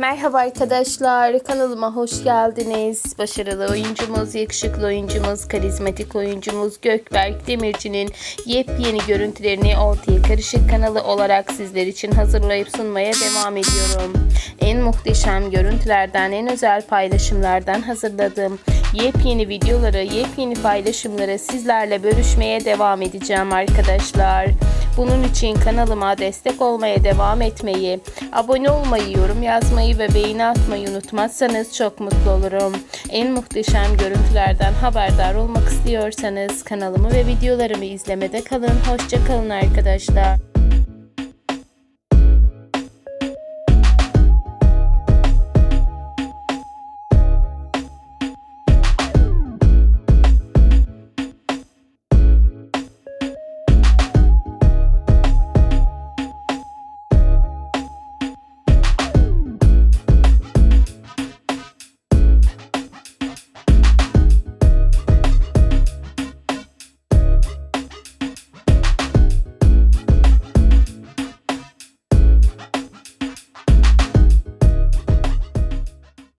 Merhaba arkadaşlar, kanalıma hoş geldiniz. Başarılı oyuncumuz, yakışıklı oyuncumuz, karizmatik oyuncumuz Gökberk Demirci'nin yepyeni görüntülerini ortaya karışık kanalı olarak sizler için hazırlayıp sunmaya devam ediyorum. En muhteşem görüntülerden, en özel paylaşımlardan hazırladığım yepyeni videoları, yepyeni paylaşımları sizlerle bölüşmeye devam edeceğim arkadaşlar. Bunun için kanalıma destek olmaya devam etmeyi, abone olmayı, yorum yazmayı ve beğeni atmayı unutmazsanız çok mutlu olurum. En muhteşem görüntülerden haberdar olmak istiyorsanız kanalımı ve videolarımı izlemede kalın. Hoşça kalın arkadaşlar.